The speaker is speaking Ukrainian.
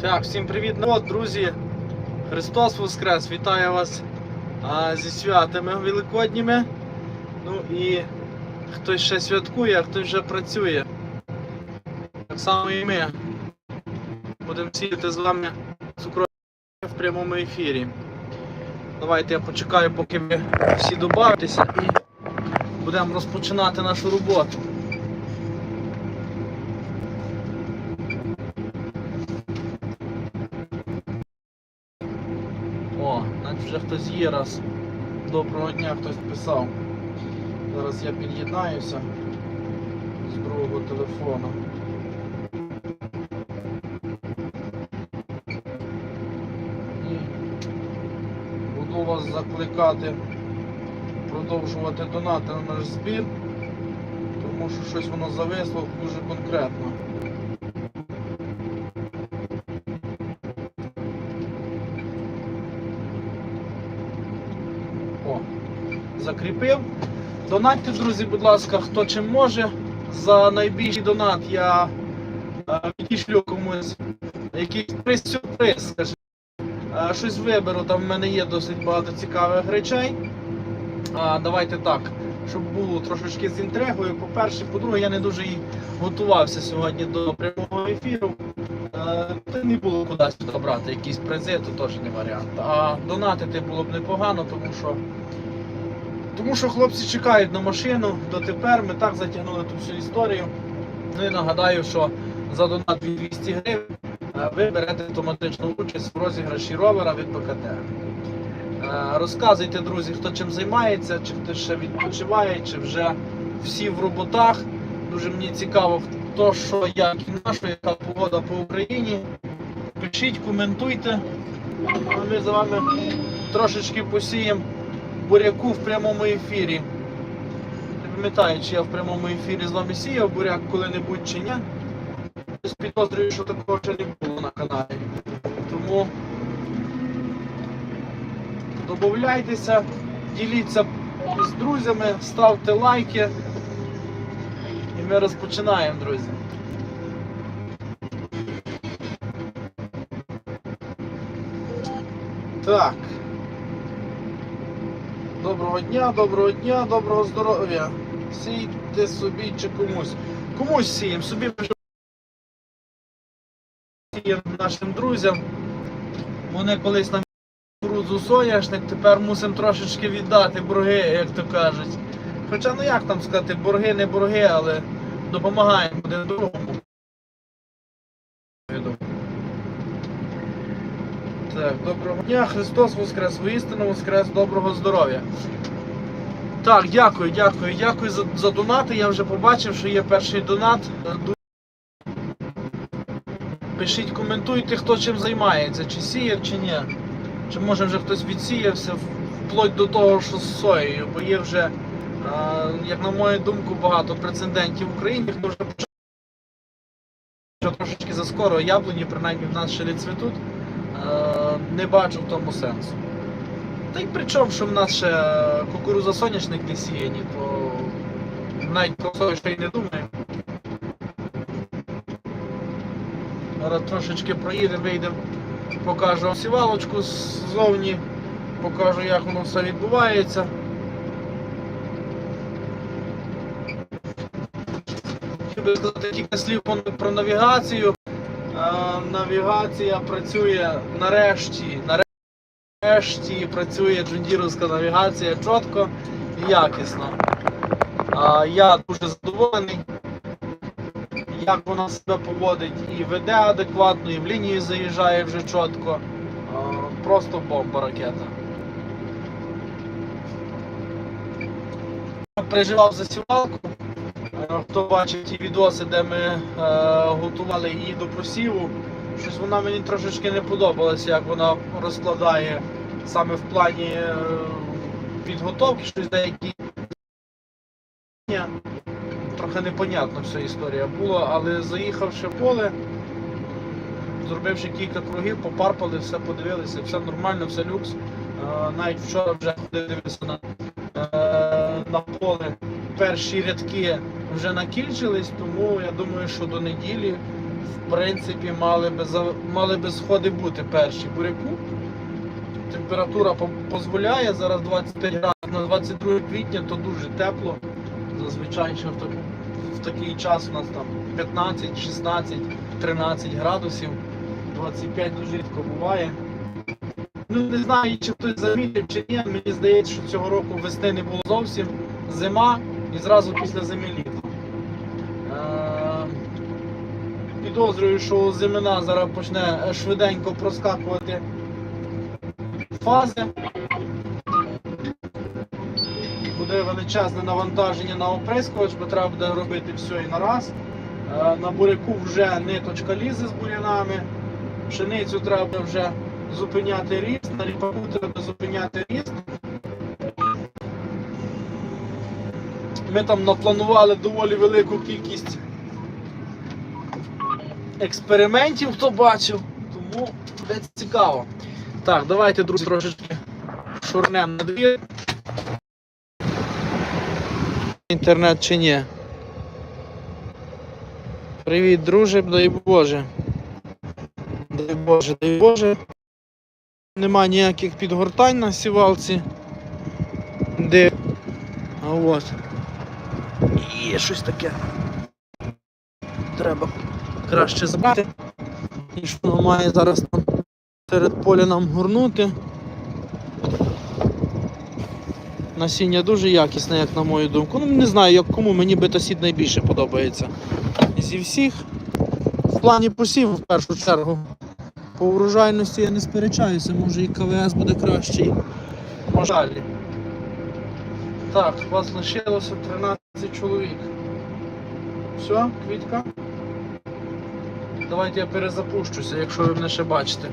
Так, всім привіт, народ, друзі. Христос Воскрес! Вітаю вас а, зі святами великодніми. Ну і хтось ще святкує, а хтось вже працює. Так само і ми. Будемо сіяти з вами цукрові в прямому ефірі. Давайте я почекаю, поки ви всі добавитеся і будемо розпочинати нашу роботу. Навіть вже хтось є раз. Доброго дня хтось писав. Зараз я під'єднаюся з другого телефону. І буду вас закликати продовжувати донати на наш збір, тому що щось воно зависло дуже конкретно. Закріпив. Донатьте, друзі, будь ласка, хто чим може. За найбільший донат я е, відійшлю комусь якийсь приз сюрприз, скажімо. Е, щось виберу, там в мене є досить багато цікавих речей. А, давайте так, щоб було трошечки з інтригою. По-перше, по-друге, я не дуже і готувався сьогодні до прямого ефіру. Е, Та не було куди сюди брати якісь призи, то теж не варіант. А донатити було б непогано, тому що. Тому що хлопці чекають на машину, дотепер ми так затягнули ту всю історію. Ну і нагадаю, що за донат 200 гривень е, ви берете автоматичну участь в розіграші ровера від БКТ. Е, Розказуйте, друзі, хто чим займається, чи хтось ще відпочиває, чи вже всі в роботах. Дуже мені цікаво, хто що, як і на що, яка погода по Україні. Пишіть, коментуйте. А ми за вами трошечки посіємо буряку в прямому ефірі. Не пам'ятаю, чи я в прямому ефірі з вами сіяв буряк коли-небудь чи ні. Десь Підозрюю, що такого ще не було на каналі. Тому додавайтеся, діліться з друзями, ставте лайки. І ми розпочинаємо, друзі. Так. Доброго дня, доброго дня, доброго здоров'я. Сійте собі чи комусь. Комусь сіємо, собі сіємо нашим друзям. Вони колись нам кукурудзу соняшник, тепер мусимо трошечки віддати борги, як то кажуть. Хоча ну як там сказати, борги не борги, але допомагаємо один другому. Так, доброго дня, Христос Воскрес, воістину Воскрес, доброго здоров'я. Так, дякую, дякую, дякую за, за донати. Я вже побачив, що є перший донат. Пишіть, коментуйте, хто чим займається, чи сіяв, чи ні. Чи може вже хтось відсіявся вплоть до того, що з соєю, бо є вже, а, як на мою думку, багато прецедентів в Україні, може почати що трошечки заскоро яблуні, принаймні в нас ще цвітуть. Е, не бачу в тому сенсу. Та й при чому, що в нас ще кукуруза соняшник не сіяні, то навіть про сою ще й не думаю. Зараз трошечки проїдемо, вийдемо, покажу вам сівалочку ззовні, покажу, як воно все відбувається. Хотів би сказати кілька слів про навігацію. Е, Навігація працює нарешті. Нарешті працює джундіровська навігація чітко і якісно. А, Я дуже задоволений, як вона себе поводить і веде адекватно, і в лінію заїжджає вже чітко. А, Просто бомба ракета. Переживав за сівалку. Е, Хто бачив ті відоси, де ми е, готували її до посіву, щось вона мені трошечки не подобалася, як вона розкладає саме в плані е, підготовки, щось деякі. Трохи непонятна вся історія була, але заїхавши в поле, зробивши кілька кругів, попарпали, все подивилися, все нормально, все люкс. Е, Навіть вчора вже ходив дивився на, е, на поле перші рядки вже накінчились, тому я думаю, що до неділі в принципі, мали би, мали би сходи бути перші буряку. Температура дозволяє, зараз 25 градусів на 22 квітня, то дуже тепло. Зазвичай ще в, таку, в такий час у нас там 15, 16, 13 градусів, 25 дуже рідко буває. Ну не знаю, чи хтось замітив, чи ні. Мені здається, що цього року весни не було зовсім. Зима і зразу після зими літо. Підозрюю, що зимина зараз почне швиденько проскакувати фази. Буде величезне навантаження на оприскувач, бо треба буде робити все і на раз. Е, На буряку вже ниточка лізе з бурянами. Пшеницю треба вже зупиняти ріст, на ріпаку треба зупиняти ріст. Ми там напланували доволі велику кількість експериментів, хто бачив, тому буде цікаво. Так, давайте, друзі, трошечки шурнем на двір. Інтернет чи ні? Привіт, друже, дай Боже. Дай Боже, дай Боже. Нема ніяких підгортань на сівалці. Де. А от. Є щось таке. Треба краще забрати, ніж воно має зараз там серед поля нам горнути. Насіння дуже якісне, як на мою думку. Ну, не знаю, як кому, мені бетасід найбільше подобається. Зі всіх. В плані посіву в першу чергу. По врожайності я не сперечаюся, може і КВС буде кращий. Можалі. Так, вас лишилося 13 чоловік. Все, квітка. Давайте я перезапущуся, якщо ви мене ще бачите.